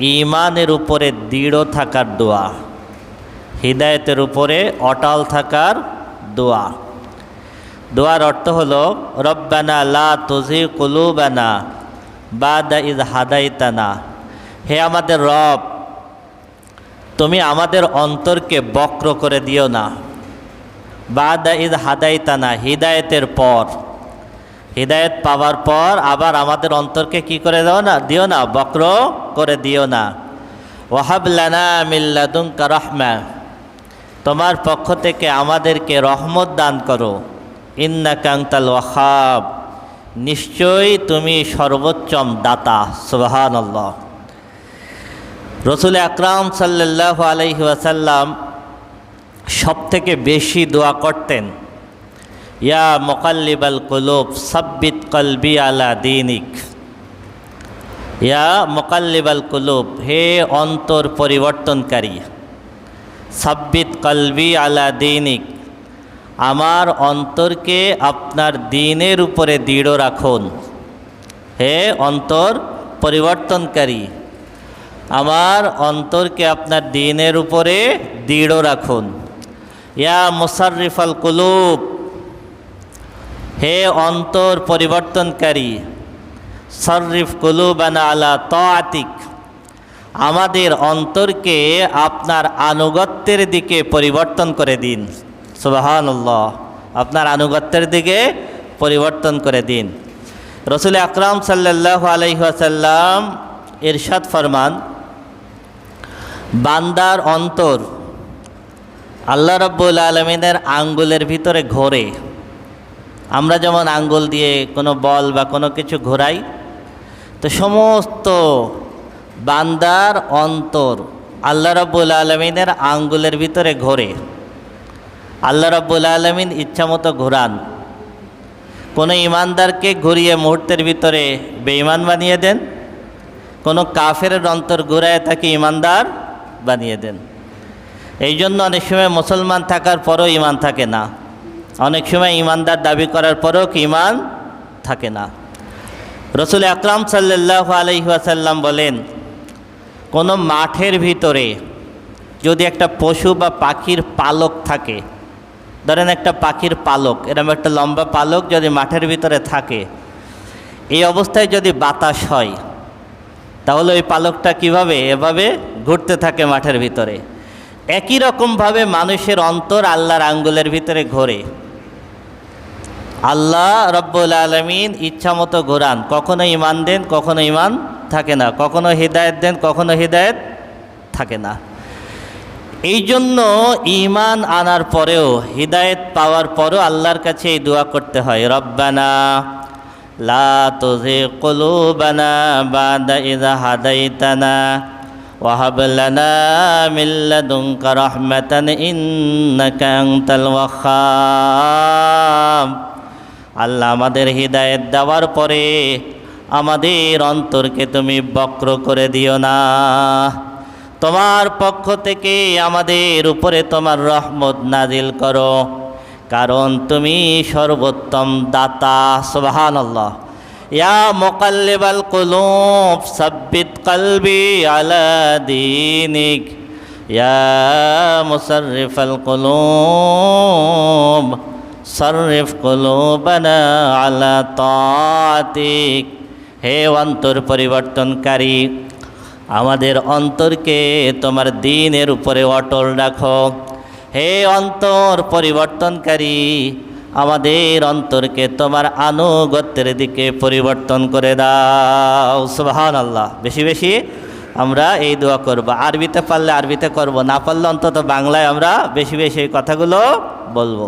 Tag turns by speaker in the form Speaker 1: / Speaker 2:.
Speaker 1: ইমানের উপরে দৃঢ় থাকার দোয়া, হৃদায়তের উপরে অটাল থাকার দোয়া। দোয়ার অর্থ হলো, রব্বানা লা তুজি কুলুবানা বাদা ইজ হাদাইতানা। হে আমাদের রব, তুমি আমাদের অন্তরকে বক্র করে দিও না। বা বাদা ইজ হাদাইতানা, হৃদায়তের পর। হৃদায়ত পাওয়ার পর আবার আমাদের অন্তরকে কি করে দাও না? দিও না, বক্র করে দিও না। ওয়াহাবলানা মিল্লাদুঙ্কা রহমা। তোমার পক্ষ থেকে আমাদেরকে রহমত দান করো। ইন্না কাংতাল ওয়াহাব। নিশ্চয়ই তুমি সর্বোচ্চম দাতা সুবাহান আল্লাহ রসুল আকরাম সাল্লাহ আলহি ওয়াসাল্লাম সব থেকে বেশি দোয়া করতেন। ইয়া মোকাল্লিবাল কুলুব, সাব্বিত কলবি আলা দিনিক। ইয়া মোকাল্লিবাল কুলুব, হে অন্তর পরিবর্তনকারী, সাব্বিত কলবি আলা দিনিক, আমার অন্তরকে আপনার দিনের উপরে দৃঢ় রাখুন। হে অন্তর পরিবর্তনকারী, আমার অন্তরকে আপনার দিনের উপরে দৃঢ় রাখুন। ইয়া মুসারিফাল কুলুব হে অন্তর পরিবর্তনকারী শররিফ কুলুবানা আলা তাতিক আমাদের অন্তরকে আপনার আনুগত্যের দিকে পরিবর্তন করে দিন। সুবাহান্লাহ আপনার আনুগত্যের দিকে পরিবর্তন করে দিন। রসুল আকরাম সাল্লাহ আলহাসাল্লাম ইরশাদ ফরমান, বান্দার অন্তর আল্লাহ রব্বুল আলমিনের আঙ্গুলের ভিতরে ঘোরে। আমরা যেমন আঙ্গুল দিয়ে কোনো বল বা কোনো কিছু ঘোরাই, তো সমস্ত বান্দার অন্তর আল্লাহ রব্বুল আলমিনের আঙ্গুলের ভিতরে ঘোরে। আল্লাহ রব্বুল আলমিন ইচ্ছামতো ঘোরান। কোনো ইমানদারকে ঘুরিয়ে মুহূর্তের ভিতরে বেঈমান বানিয়ে দেন। কোনো কাফের অন্তর ঘুরায় তাকে ইমানদার বানিয়ে দেন। এই জন্য অনেক সময় মুসলমান থাকার পরও ইমান থাকে না। অনেক সময় ইমানদার দাবি করার পরেও ইমান থাকে না। রসুল আকরাম সাল্লাহ আলহিহাসাল্লাম বলেন, কোনো মাঠের ভিতরে যদি একটা পশু বা পাখির পালক থাকে, ধরেন একটা পাখির পালক এরকম একটা লম্বা পালক যদি মাঠের ভিতরে থাকে, এই অবস্থায় যদি বাতাস হয়, তাহলে ওই পালকটা কীভাবে, এভাবে ঘুরতে থাকে মাঠের ভিতরে। একই রকমভাবে মানুষের অন্তর আল্লাহর আঙ্গুলের ভিতরে ঘোরে। আল্লাহ রব্বুল আলমিন ইচ্ছা মতো ঘোরান কখনো ইমান দেন, কখনো ইমান থাকে না, কখনো হৃদায়ত দেন, কখনো হৃদায়ত থাকে না। এই জন্য ইমান আনার পরেও, হৃদায়ত পাওয়ার পরেও আল্লাহর কাছে এই দোয়া করতে হয়, রব্বানা লা তুজি কুলুবানা বাদা হাদাইতানা ওয়াহাব ইন্নাকা আনতাল ওয়াহ্হাব। আল্লাহ আমাদের হৃদায়ত দেওয়ার পরে আমাদের অন্তরকে তুমি বক্র করে দিও না। তোমার পক্ষ থেকে আমাদের উপরে তোমার রহমত নাজিল করো। কারণ তুমি সর্বোত্তম দাতা সুবাহান আল্লাহ ইয়া মোকাল্লেবাল কুলুব, সাব্বিত কলবি আলা দিনিক। ইয়া মুসারিফাল কুলুব। সরিফ কুলুবানা আলা তাতিক হে অন্তর পরিবর্তনকারী, আমাদের অন্তরকে তোমার দিনের উপরে অটল রাখো। হে অন্তর পরিবর্তনকারী, আমাদের অন্তরকে তোমার আনুগত্যের দিকে পরিবর্তন করে দাও। সুবাহান আল্লাহ বেশি বেশি আমরা এই দোয়া করব। আরবিতে পারলে আরবিতে করব, না পারলে অন্তত বাংলায় আমরা বেশি বেশি এই কথাগুলো বলব।